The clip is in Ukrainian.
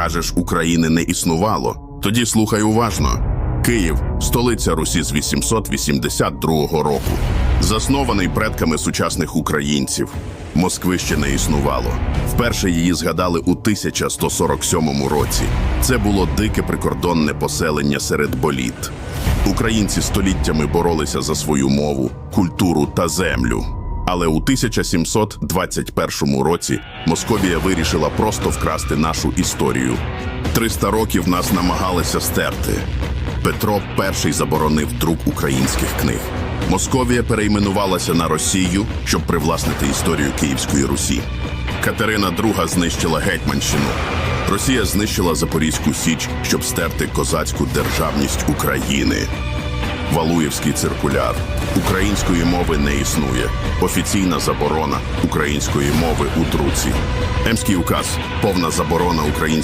Кажеш, України не існувало. Тоді слухай уважно. Київ столиця Русі з 882 року, заснований предками сучасних українців. Москви ще не існувало. Вперше її згадали у 1147 році. Це було дике прикордонне поселення серед боліт. Українці століттями боролися за свою мову, культуру та землю. Але у 1721 році Московія вирішила просто вкрасти нашу історію. 300 років нас намагалися стерти. Петро І заборонив друк українських книг. Московія перейменувалася на Росію, щоб привласнити історію Київської Русі. Катерина II знищила Гетьманщину. Росія знищила Запорізьку Січ, щоб стерти козацьку державність України. Валуєвський циркуляр. Української мови не існує. Офіційна заборона української мови у друці. Емський указ. Повна заборона української